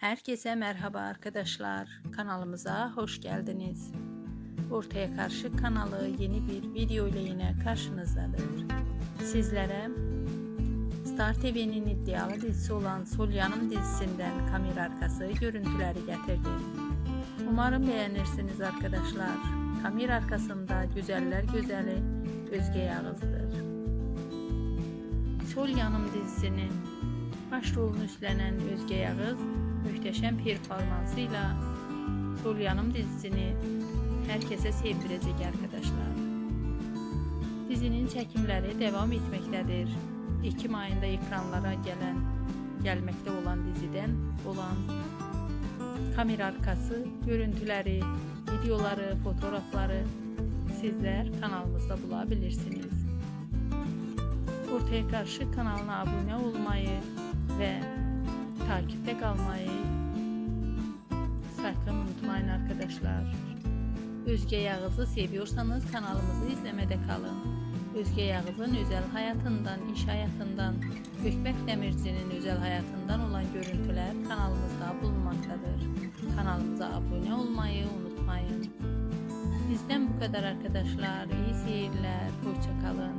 Herkese merhaba arkadaşlar. Kanalımıza hoş geldiniz. Ortaya Karşı kanalı yeni bir video ile yine karşınızdadır. Sizlere Star TV'nin iddialı dizisi olan Sol Yanım dizisinden kamera arkası görüntüleri getirdim. Umarım beğenirsiniz arkadaşlar. Kamera arkasında güzeller güzeli Özge Yağız'dır. Sol Yanım dizisinin başrolünü üstlenen Özge Yağız muhteşem performansıyla Sol Yanım dizisini herkese sevdirecek arkadaşlar. Dizinin çekimleri devam etmektedir. Ekim ayında ekranlara gelen gelmekte olan diziden olan kamera arkası görüntüleri, videoları, fotoğrafları sizler kanalımızda bulabilirsiniz. Ortaya Karşı kanalına abone olmayı takipte kalmayı sakın unutmayın arkadaşlar. Özge Yağız'ı seviyorsanız kanalımızı izlemede kalın. Özge Yağız'ın özel hayatından, iş hayatından, Gökbek Demirci'nin özel hayatından olan görüntüler kanalımızda bulunmaktadır. Kanalımıza abone olmayı unutmayın. Bizden bu kadar arkadaşlar. İyi seyirler. Hoşça kalın.